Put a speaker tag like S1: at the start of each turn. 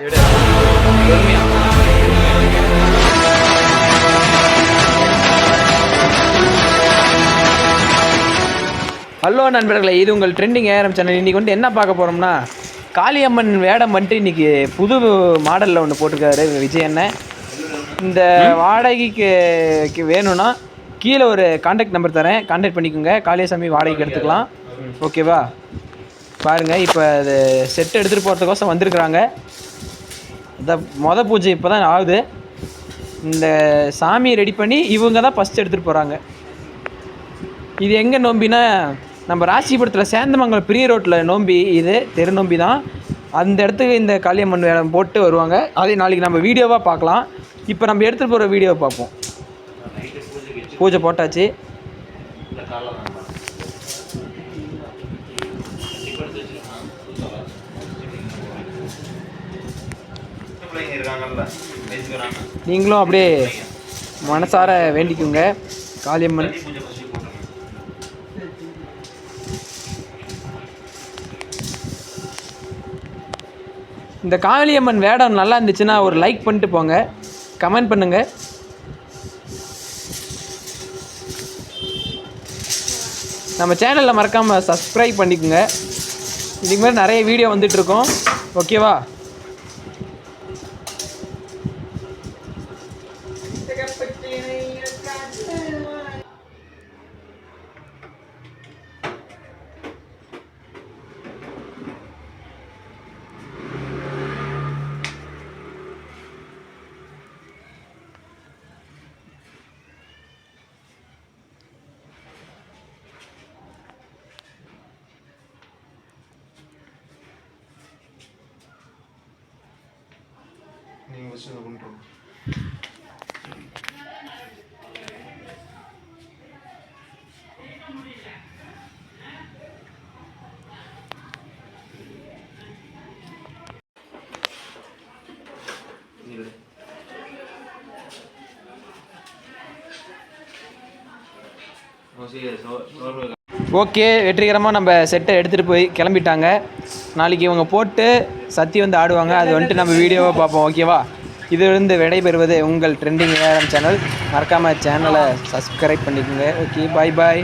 S1: Hello நண்பர்களே இது உங்கள் ட்ரெண்டிங் ஏரம் சேனல் இன்றைக்கி வந்து என்ன பார்க்க போகிறோம்னா காளியம்மன் வேடம் வந்துட்டு இன்றைக்கி புது மாடலில் ஒன்று போட்டிருக்காரு விஜய் அண்ணன் இந்த வாடகைக்கு க்கு வேணும்னா கீழே ஒரு காண்டாக்ட் நம்பர் தரேன். காண்டாக்ட் பண்ணிக்கோங்க. காளியசாமி வாடகைக்கு எடுத்துக்கலாம். ஓகேவா பாருங்கள் இப்போ அது செட் எடுத்துகிட்டு போகிறதுக்கோசம் வந்திருக்கிறாங்க. இந்த மொத பூஜை இப்போ தான் ஆகுது. இந்த சாமியை ரெடி பண்ணி இவங்க தான் ஃபஸ்ட் எடுத்துகிட்டு போகிறாங்க இது எங்கே நோம்பினா நம்ம ராசிபுரத்தில் சேந்தமங்கலம் பெரிய ரோட்டில் நோம்பி இது தெரு நோம்பி தான். அந்த இடத்துக்கு இந்த காளியம்மன் வேடம் போட்டு வருவாங்க. அதே நாளைக்கு நம்ம வீடியோவாக பார்க்கலாம். இப்போ நம்ம எடுத்துகிட்டு போகிற வீடியோவை பார்ப்போம். பூஜை போட்டாச்சு. நீங்களும் அப்படியே மனசார வேண்டிக்குங்க. காளியம்மன். இந்த காளியம்மன் வேடம் நல்லா இருந்துச்சுன்னா ஒரு லைக் பண்ணிட்டு போங்க. கமெண்ட் பண்ணுங்க. நம்ம சேனலில் மறக்காமல் சப்ஸ்கிரைப் பண்ணிக்கோங்க. இதுக்கு மாதிரி நிறைய வீடியோ வந்துட்டுருக்கோம் ஓகேவா
S2: நீங்கள் வச்சு இதை பண்ணுறோம்
S1: ஓகே வெற்றிகரமாக நம்ம செட்டை எடுத்துகிட்டு போய் கிளம்பிட்டாங்க. நாளைக்கு இவங்க போட்டு சத்தி வந்து ஆடுவாங்க. அது வந்துட்டு நம்ம வீடியோவை பார்ப்போம் ஓகேவா இதிலிருந்து விடைபெறுவது உங்கள் ட்ரெண்டிங் ஏஆர்எம் சேனல் மறக்காமல் சேனலை சப்ஸ்கிரைப் பண்ணிக்கோங்க. ஓகே பாய் பாய்